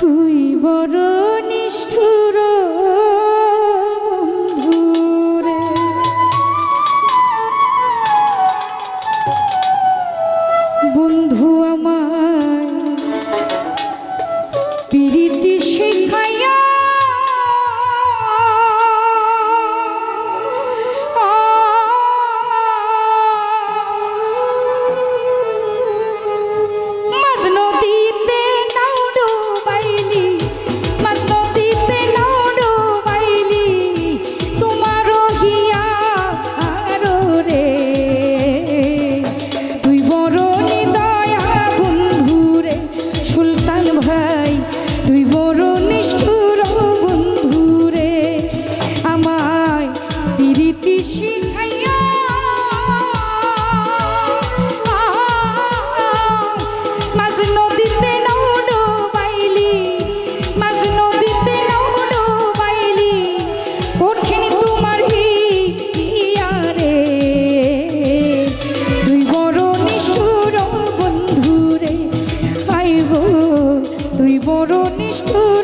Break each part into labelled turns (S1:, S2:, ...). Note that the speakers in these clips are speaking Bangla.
S1: তুই বড় বড়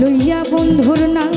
S1: লইয়া বন্ধুর নাম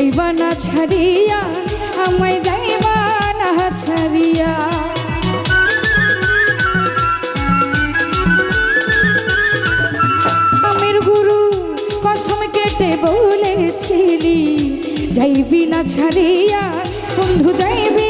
S1: যাইবা না ছাড়িয়া, আমায় যাইবা না ছাড়িয়া। আমের গুরু, কসম কেটে বলেছিলি যাইবি না ছাড়িয়া, বন্ধু যাইবি